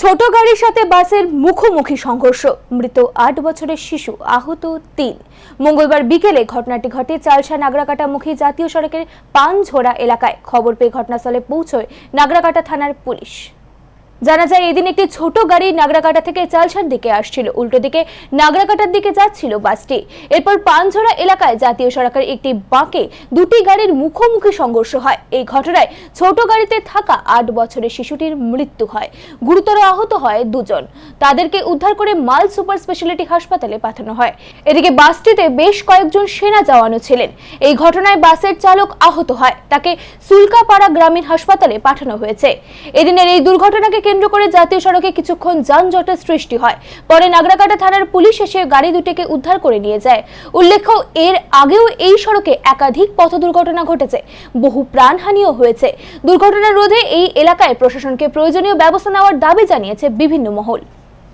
ছোট গাড়ির সাথে বাসের মুখোমুখি সংঘর্ষ। মৃত আট বছরের শিশু, আহত তিন। মঙ্গলবার বিকেলে ঘটনাটি ঘটে চালসা নাগরাকাটামুখী জাতীয় সড়কের পানঝোড়া এলাকায়। খবর পেয়ে ঘটনাস্থলে পৌঁছয় নাগরাকাটা থানার পুলিশ। জানা যায়, এদিন একটি ছোট গাড়ি নাগরাকাটা থেকে চালসার দিকে আসছিল। উল্টো দিকে নাগরাকাটার দিকে যাচ্ছিল বাসটি। এরপর পানঝোড়া এলাকায় জাতীয় সড়কের একটি বাঁকে দুটি গাড়ির মুখোমুখি সংঘর্ষ হয়। এই ঘটনায় ছোট গাড়িতে থাকা আট বছরের শিশুটির মৃত্যু হয়। গুরুতর আহত হয় দুজন। তাদেরকে উদ্ধার করে মাল সুপার স্পেশালিটি হাসপাতালে পাঠানো হয়। এদিকে বাসটিতে বেশ কয়েকজন সেনা জওয়ানও ছিলেন। এই ঘটনায় বাসের চালক আহত হয়। তাকে সুলকাপাড়া গ্রামীণ হাসপাতালে পাঠানো হয়েছে। এদিনের এই দুর্ঘটনাকে কেন্দ্র করে জাতীয় সড়কে কিছুক্ষণ যানজটের সৃষ্টি হয়। পরে নাগরাকাটা থানার পুলিশ এসে গাড়ি দুটিকে উদ্ধার করে নিয়ে যায়। উল্লেখ্য, এর আগেও এই সড়কে একাধিক পথ দুর্ঘটনা ঘটেছে। বহু প্রাণহানিও হয়েছে। দুর্ঘটনা রোধে এই এলাকায় প্রশাসনকে প্রয়োজনীয় ব্যবস্থা নেওয়ার দাবি জানিয়েছে বিভিন্ন মহল।